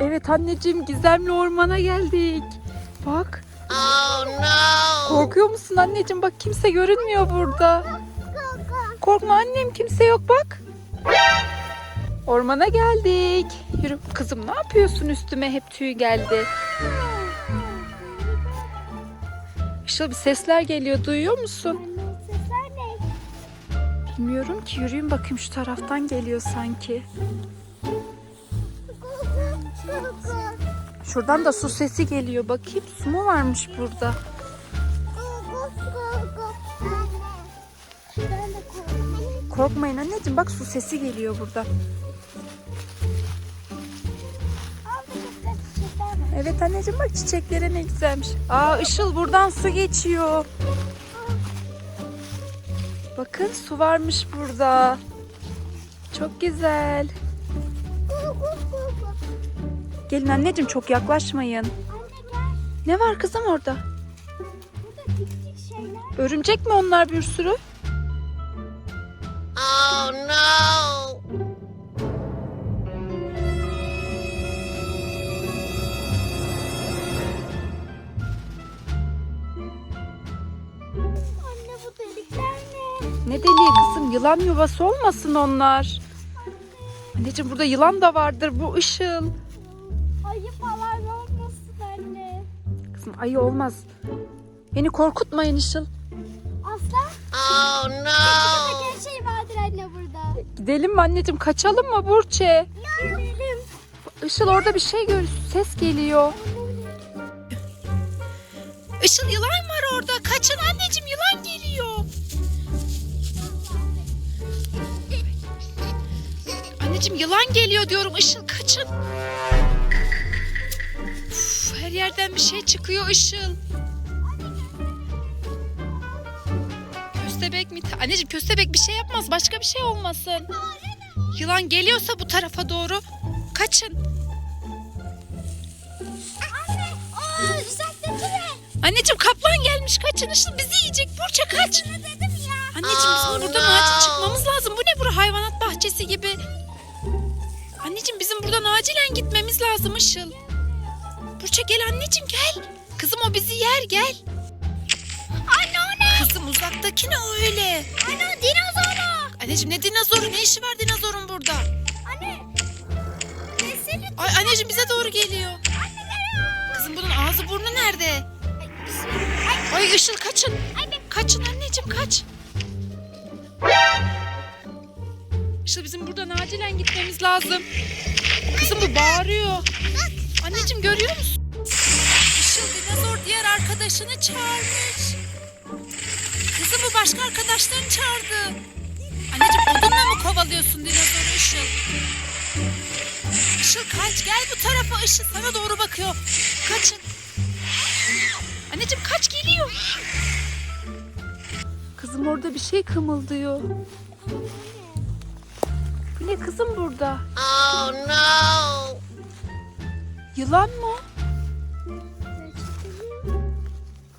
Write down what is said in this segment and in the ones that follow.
Evet anneciğim gizemli ormana geldik. Bak. Oh no! Korkuyor musun anneciğim? Bak kimse görünmüyor burada. Korkma annem kimse yok bak. Ormana geldik. Yürü kızım ne yapıyorsun üstüme hep tüy geldi. Işıl bir sesler geliyor duyuyor musun? Sesler ne? Bilmiyorum ki yürüyün bakayım şu taraftan geliyor sanki. Şuradan da su sesi geliyor. Bakayım su mu varmış burada? Korkmayın anneciğim bak su sesi geliyor burada. Evet anneciğim bak çiçeklere ne güzelmiş. Aa Işıl buradan su geçiyor. Bakın su varmış burada. Çok güzel. Gelin anneciğim çok yaklaşmayın. Anne gel. Ne var kızım orada? Burada küçük şeyler. Örümcek mi onlar bir sürü? Oh no! Anne bu delikler ne? Ne deliği kızım yılan yuvası olmasın onlar. Anneciğim burada yılan da vardır bu Işıl. Ayı falan olmasın anne. Kızım ayı olmaz. Beni korkutmayın Işıl. Aslan? Oh no! Her şey vardır anne burada. Gidelim mi anneciğim kaçalım mı Burçe? Gidelim. Işıl orada bir şey gör. Ses geliyor. Işıl yılan var orada. Kaçın anneciğim yılan geliyor. Anneciğim yılan geliyor diyorum. Işıl kaçın. Yerden bir şey çıkıyor Işıl. Köstebek mi? Anneciğim köstebek bir şey yapmaz. Başka bir şey olmasın. Yılan geliyorsa bu tarafa doğru kaçın. Anne. Aa uzaktaki ne? Anneciğim kaplan gelmiş kaçın Işıl bizi yiyecek Burça kaç. Anneciğim bizim buradan acil çıkmamız lazım. Bu ne bura hayvanat bahçesi gibi. Anneciğim bizim buradan acilen gitmemiz lazım Işıl. Burça gel anneciğim gel. Kızım o bizi yer gel. Anne o ne? Kızım uzaktaki ne o öyle? Anne o dinozoru. Anneciğim ne dinozoru ne işi var dinozorun burada? Anne. Ay anneciğim bize doğru geliyor. Kızım bunun ağzı burnu nerede? Ay Işıl kaçın. Kaçın anneciğim kaç. Işıl bizim buradan acilen gitmemiz lazım. Kızım bu bağırıyor. Anneciğim görüyor musun? Işıl dinozor diğer arkadaşını çağırmış. Kızım bu başka arkadaşlarını çağırdı. Anneciğim odunla mı kovalıyorsun dinozoru Işıl? Işıl kaç gel bu tarafa Işıl sana doğru bakıyor. Kaçın. Anneciğim kaç geliyor. Kızım orada bir şey kımıldıyor. Ne kızım burada? Oh no! Yılan mı?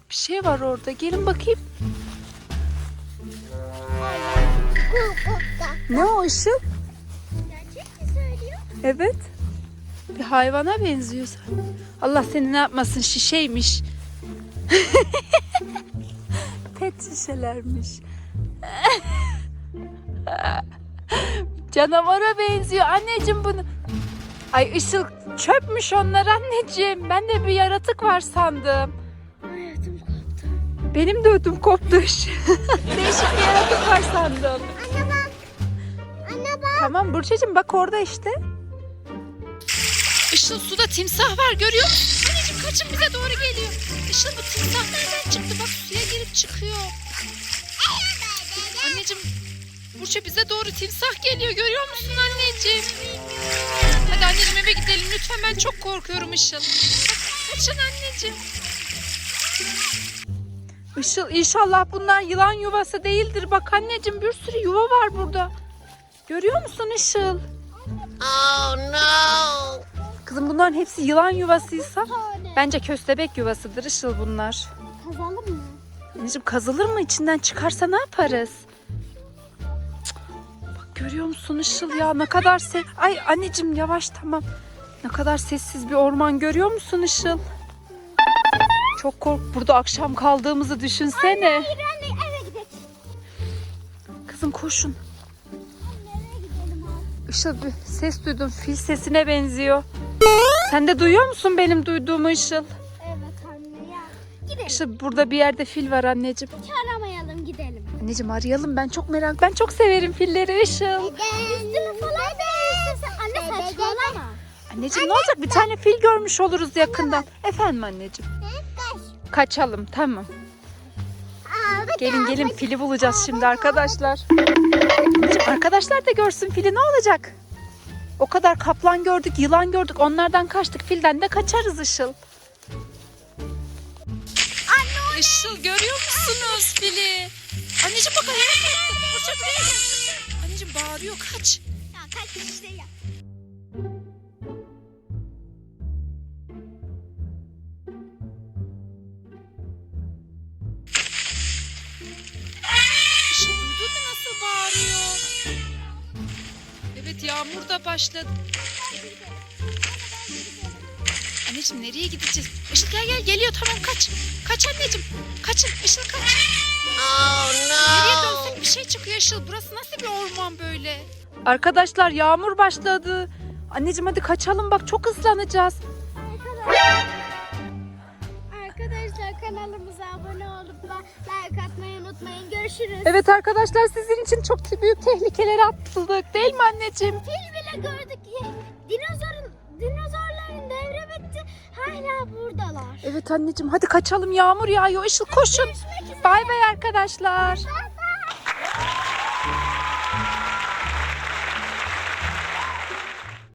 Bir şey var orada. Gelin bakayım. Ne o söylüyor? Evet. Bir hayvana benziyor. Allah seni ne yapmasın şişeymiş. Pet şişelermiş. Canavara benziyor anneciğim bunu. Ay ışıl çöpmüş onlar anneciğim. Ben de bir yaratık var sandım. Hayatım koptu. Benim de ödüm koptu. Işıl. Değişik bir yaratık var sandım. Anne bak. Anne bak. Tamam Burçacığım bak orada işte. Işıl suda timsah var görüyor musun? Anneciğim kaçın bize doğru geliyor. Işıl bu timsah nereden çıktı? Bak suya girip çıkıyor. Anneciğim Burça bize doğru timsah geliyor görüyor musun anneciğim? Hadi anneciğim eve gidelim lütfen ben çok korkuyorum Işıl. Kaçın anneciğim. Işıl inşallah bunlar yılan yuvası değildir. Bak anneciğim bir sürü yuva var burada. Görüyor musun Işıl? Oh no! Kızım bunların hepsi yılan yuvasıysa bence köstebek yuvasıdır Işıl bunlar. Kazalım mı? Anneciğim kazılır mı içinden çıkarsa ne yaparız? Görüyor musun Işıl ya ne kadar sev... Ay anneciğim yavaş tamam. Ne kadar sessiz bir orman görüyor musun Işıl? Çok kork. Burada akşam kaldığımızı düşünsene. Hayır anne eve gidelim. Kızım koşun. Anne. Işıl bir ses duydum. Fil sesine benziyor. Sen de duyuyor musun benim duyduğumu Işıl? Evet anne ya. Gidelim. Işıl burada bir yerde fil var anneciğim. Gidelim. Anneciğim arayalım ben çok merak. Ben çok severim filleri Işıl. Üstüne falan. Anne saçmalama. Anneciğim ne olacak? Bir tane fil görmüş oluruz yakından. Efendim anneciğim. Kaçalım tamam. Gelin gelin fili bulacağız şimdi arkadaşlar. Anneciğim arkadaşlar da görsün fili ne olacak? O kadar kaplan gördük, yılan gördük. Onlardan kaçtık. Filden de kaçarız Işıl. Anne Işıl görüyor musunuz fili? Anneciğim bak kalktı. Burça buraya gel. Anneciğim bağırıyor kaç. Ya kaç işte ya. Işıl duydun mu nasıl bağırıyor? Evet yağmur da başladı. Anneciğim nereye gideceğiz? Işıl gel gel geliyor tamam kaç. Kaç anneciğim. Kaçın Işıl kaç. Oh Nereye no! dönsek bir şey çıkıyor Işıl. Burası nasıl bir orman böyle? Arkadaşlar yağmur başladı. Anneciğim hadi kaçalım bak çok ıslanacağız. Arkadaşlar kanalımıza abone olup da like atmayı unutmayın. Görüşürüz. Evet arkadaşlar sizin için çok büyük tehlikelere atıldık değil mi anneciğim? Fil bile gördük. Dinozorun dinozorların devre bitti. Hala buradalar. Evet anneciğim hadi kaçalım yağmur yağıyor Işıl koşun. Görüşmek. Bay bay arkadaşlar.